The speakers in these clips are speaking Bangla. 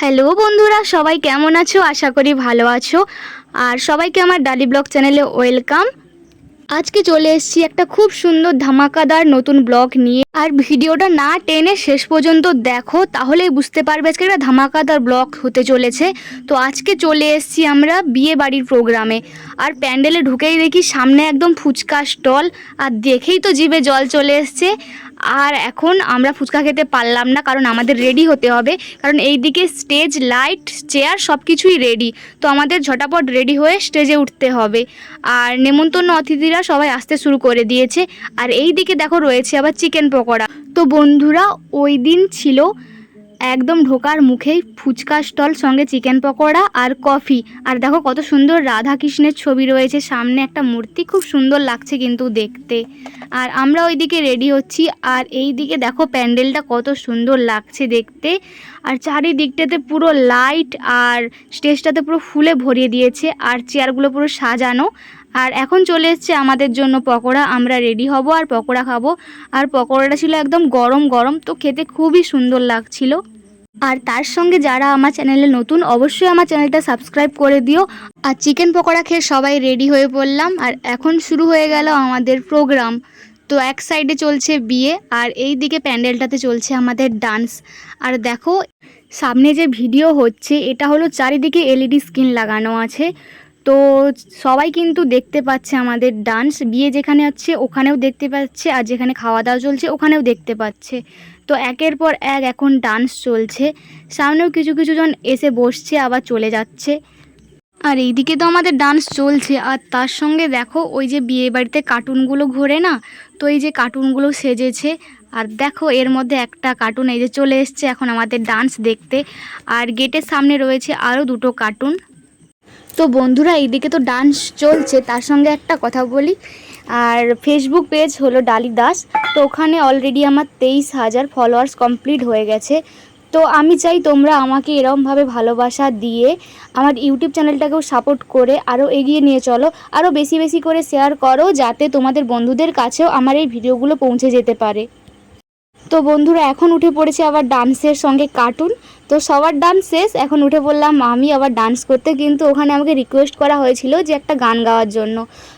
হ্যালো বন্ধুরা, সবাই কেমন আছো? আশা করি ভালো আছো। আর সবাইকে আমার ডালি ব্লগ চ্যানেলে ওয়েলকাম আজকে চলে এসেছি একটা খুব সুন্দর ধামাকাদার নতুন ব্লগ নিয়ে। আর ভিডিওটা না টেনে শেষ পর্যন্ত দেখো, তাহলেই বুঝতে পারবে আজকে একটা ধামাকাদার ব্লগ হতে চলেছে। তো আজকে চলে এসেছি আমরা বিয়ে বাড়ির প্রোগ্রামে আর প্যান্ডেলে ঢুকেই দেখি সামনে একদম ফুচকা স্টল, আর দেখেই তো জিভে জল চলে এসছে। আর এখন আমরা ফুচকা খেতে পারলাম না, কারণ আমাদের রেডি হতে হবে। কারণ এই দিকে স্টেজ লাইট চেয়ার সব কিছুই রেডি তো আমাদের ঝটাপট রেডি হয়ে স্টেজে উঠতে হবে। আর নেমন্তন্ন অতিথিরা সবাই আসতে শুরু করে দিয়েছে। আর এই দিকে দেখো রয়েছে আবার চিকেন পকোড়া। তো বন্ধুরা, ওই দিন ছিল একদম ঢোকার মুখেই ফুচকা স্টল, সঙ্গে চিকেন পকোড়া আর কফি। আর দেখো কত সুন্দর রাধা কৃষ্ণের ছবি রয়েছে সামনে, একটা মূর্তি। খুব সুন্দর লাগছে কিন্তু দেখতে। আর আমরা ওইদিকে রেডি হচ্ছি। আর এই দিকে দেখো প্যান্ডেলটা কত সুন্দর লাগছে দেখতে। আর চারিদিকটাতে পুরো লাইট আর স্টেজটাতে পুরো ফুলে ভরিয়ে দিয়েছে। আর চেয়ারগুলো পুরো সাজানো। আর এখন চলে এসছে আমাদের জন্য পকোড়া। আমরা রেডি হব আর পকোড়া খাব। আর পকোড়াটা ছিল একদম গরম গরম, তো খেতে খুবই সুন্দর লাগছিল। আর তার সঙ্গে যারা আমার চ্যানেলে নতুন, অবশ্যই আমার চ্যানেলটা সাবস্ক্রাইব করে দিও। আর চিকেন পকোড়া খেয়ে সবাই রেডি হয়ে পড়লাম। আর এখন শুরু হয়ে গেল আমাদের প্রোগ্রাম তো এক সাইডে চলছে বিয়ে, আর এই দিকে প্যান্ডেলটাতে চলছে আমাদের ডান্স আর দেখো, সামনে যে ভিডিও হচ্ছে, এটা হলো চারিদিকে এলইডি স্ক্রিন লাগানো আছে। তো সবাই কিন্তু দেখতে পাচ্ছে আমাদের ডান্স বিয়ে যেখানে হচ্ছে, ওখানেও দেখতে পাচ্ছে আর যেখানে খাওয়া দাওয়া চলছে, ওখানেও দেখতে পাচ্ছে। তো একের পর এক এখন ডান্স চলছে। সামনেও কিছু কিছু জন এসে বসছে, আবার চলে যাচ্ছে। আর এইদিকে তো আমাদের ডান্স চলছে। আর তার সঙ্গে দেখো, ওই যে বিয়ে বাড়িতে কার্টুনগুলো ঘোরে না, তো এই যে কার্টুনগুলো সেজেছে। আর দেখো, এর মধ্যে একটা কার্টুন এই যে চলে এসছে, এখন আমাদের ডান্স দেখতে। আর গেটের সামনে রয়েছে আরও দুটো কার্টুন তো বন্ধুরা, এইদিকে তো ডান্স চলছে, তার সঙ্গে একটা কথা বলি। আর ফেসবুক পেজ হলো ডালি দাস, তো ওখানে অলরেডি আমার তেইশ হাজার ফলোয়ার্স কমপ্লিট হয়ে গেছে। তো আমি চাই তোমরা আমাকে এরমভাবে ভালোবাসা দিয়ে আমার ইউটিউব চ্যানেলটাকেও সাপোর্ট করে আরও এগিয়ে নিয়ে চলো। আরও বেশি বেশি করে শেয়ার করো, যাতে তোমাদের বন্ধুদের কাছেও আমার এই ভিডিওগুলো পৌঁছে যেতে পারে। তো বন্ধুরা, এখন উঠে পড়েছে আবার ডান্সের সঙ্গে কার্টুন তো সবার ডান্স শেষ, এখন উঠে পড়লাম আমি আবার ডান্স করতে। কিন্তু ওখানে আমাকে রিকোয়েস্ট করা হয়েছিল যে একটা গান গাওয়ার জন্য।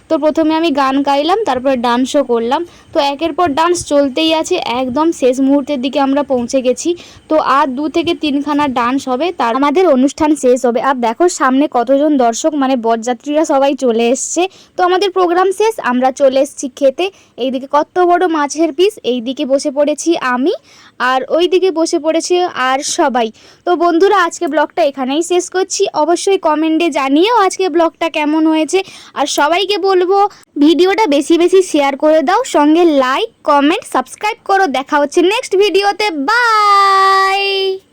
তো প্রথমে আমি গান গাইলাম, তারপরে ডান্সও করলাম। তো একের পর ডান্স চলতেই আছে, একদম শেষ মুহূর্তের দিকে আমরা পৌঁছে গেছি। তো আর দু থেকে তিনখানা ডান্স হবে, তার আমাদের অনুষ্ঠান শেষ হবে। আর দেখো, সামনে কতজন দর্শক মানে বরযাত্রীরা সবাই চলে এসছে। তো আমাদের প্রোগ্রাম শেষ, আমরা চলে এসেছি খেতে। এইদিকে কত বড় মাছের পিস এইদিকে বসে পড়েছি আমি আর ওই দিকে বসে পড়েছে আর সবাই। তো বন্ধুরা, আজকে ব্লগটা এখানেই শেষ করছি। অবশ্যই কমেন্টে জানিয়েও আজকে ব্লগটা কেমন হয়েছে। আর সবাইকে বলব, ভিডিওটা বেশি বেশি শেয়ার করে দাও। সঙ্গে লাইক, কমেন্ট, সাবস্ক্রাইব করো। দেখা হচ্ছে নেক্সট ভিডিওতে। বাই!